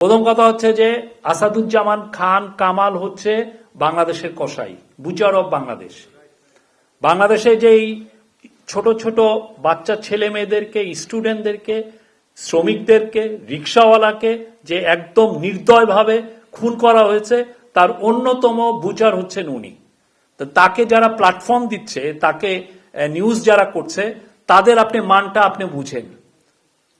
প্রথম কথা হচ্ছে যে আসাদুজ্জামান খান কামাল হচ্ছে বাংলাদেশের কসাই, বুচার অফ বাংলাদেশ। বাংলাদেশে যেই ছোট ছোট বাচ্চা ছেলে মেয়েদেরকে, স্টুডেন্টদেরকে, শ্রমিকদেরকে, রিক্সাওয়ালাকে যে একদম নির্দয়ভাবে খুন করা হয়েছে, তার অন্যতম বুচার হচ্ছেন উনি। তাকে যারা প্ল্যাটফর্ম দিচ্ছে, তাকে নিউজ যারা করছে, তাদের আপনি মানটা আপনি বুঝেন।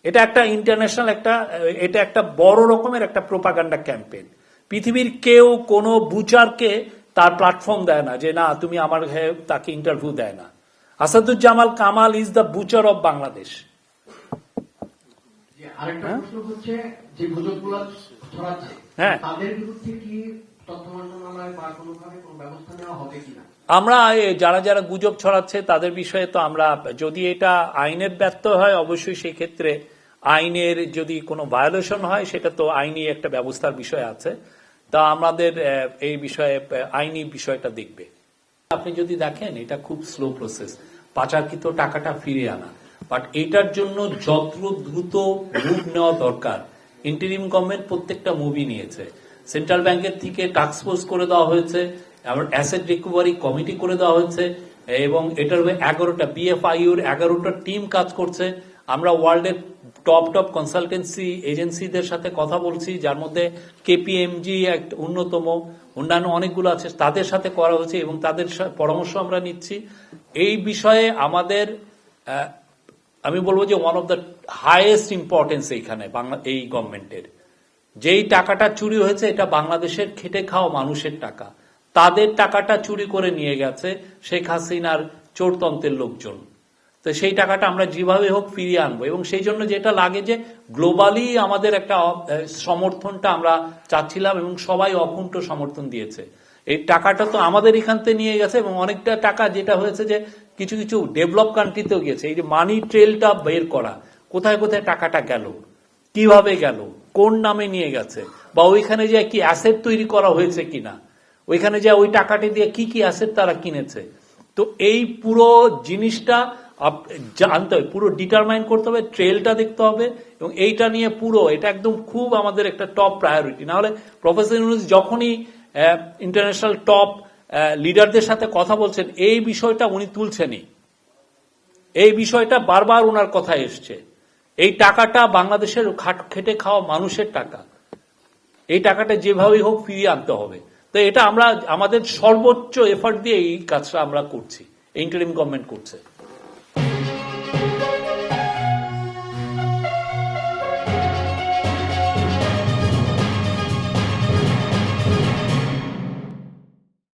এটা একটা ইন্টারন্যাশনাল একটা এটা একটা বড় রকমের একটা প্রোপাগান্ডা ক্যাম্পেইন পৃথিবীর কেউ কোনো বুচারকে তার প্ল্যাটফর্ম দেয় না যে না তুমি আমার তাকে ইন্টারভিউ দেয় না। Asaduzzaman Kamal is the butcher of Bangladesh হ্যাঁ। আমরা যারা যারা গুজব ছড়াচ্ছে, তাদের বিষয়ে তো আমরা, যদি এটা আইনের ব্যর্থ হয়, অবশ্যই সেই ক্ষেত্রে আইনের যদি কোনো ভায়োলেশন হয়, সেটা তো আইনি একটা ব্যবস্থার বিষয় আছে। তা আমাদের এই বিষয়ে আইনি বিষয়টা দেখবে। আপনি যদি দেখেন, এটা খুব স্লো প্রসেস পাচারকৃত টাকাটা ফিরে আনা। বাট এটার জন্য যত দ্রুত মুভ নেওয়া দরকার। ইন্টারিম গভর্নমেন্ট প্রত্যেকটা মুভি নিয়েছে। সেন্ট্রাল ব্যাংকের থেকে টাস্ক ফোর্স করে দেওয়া হয়েছে আবার অ্যাসেট রিকভারি কমিটি করে দেওয়া হয়েছে, এবং এটার এগারোটা বিএফআইউর এগারোটা টিম কাজ করছে। আমরা ওয়ার্ল্ডের টপ টপ কনসালটেন্সি এজেন্সিদের সাথে কথা বলছি, যার মধ্যে কেপিএমজি এক অন্যতম, অন্যান্য অনেকগুলো আছে, তাদের সাথে করা হচ্ছে এবং তাদের পরামর্শ আমরা নিচ্ছি। এই বিষয়ে আমাদের আমি বলব যে one of the highest importance এইখানে, বাংলা, এই গভর্নমেন্টের যেই টাকাটা চুরি হয়েছে, এটা বাংলাদেশের খেটে খাওয়া মানুষের টাকা। তাদের টাকাটা চুরি করে নিয়ে গেছে শেখ হাসিনার চোরতন্ত্রের লোকজন। তো সেই টাকাটা আমরা যেভাবে হোক ফিরিয়ে আনব এবং সেই জন্য যেটা লাগে যে গ্লোবালি আমাদের একটা সমর্থনটা আমরা চাচ্ছিলাম এবং সবাই অকুণ্ঠ সমর্থন দিয়েছে। এই টাকাটা তো আমাদের এখান থেকে নিয়ে গেছে এবং অনেকটা টাকা যেটা হয়েছে যে কিছু কিছু ডেভেলপ কান্ট্রিতেও গেছে এই যে মানি ট্রেলটা বের করা, কোথায় কোথায় টাকাটা গেল? কীভাবে গেল? কোন নামে নিয়ে গেছে? বা ওইখানে যে কি অ্যাসেট তৈরি করা হয়েছে কিনা? ওইখানে যে ওই টাকাটি দিয়ে কি কি অ্যাসেট তারা কিনেছে? তো এই পুরো জিনিসটা জানতে হবে, পুরো ডিটারমাইন করতে হবে ট্রেলটা দেখতে হবে এবং এইটা নিয়ে পুরো, এটা একদম খুব আমাদের একটা টপ প্রায়োরিটি না হলে প্রফেসর ইউনুস যখনই ইন্টারন্যাশনাল টপ লিডারদের সাথে কথা বলছেন, এই বিষয়টা উনি তুলছেনই। এই বিষয়টা বারবার ওনার কথায় এসছে। এই টাকাটা বাংলাদেশের খাট- খেটে খাওয়া মানুষের টাকা। এই টাকাটা যেভাবেই হোক ফিরিয়ে আনতে হবে। তো এটা আমরা, আমাদের সর্বোচ্চ এফার্ট দিয়ে এই কাজটা আমরা করছি। ইন্টারিম গভর্নমেন্ট করছে।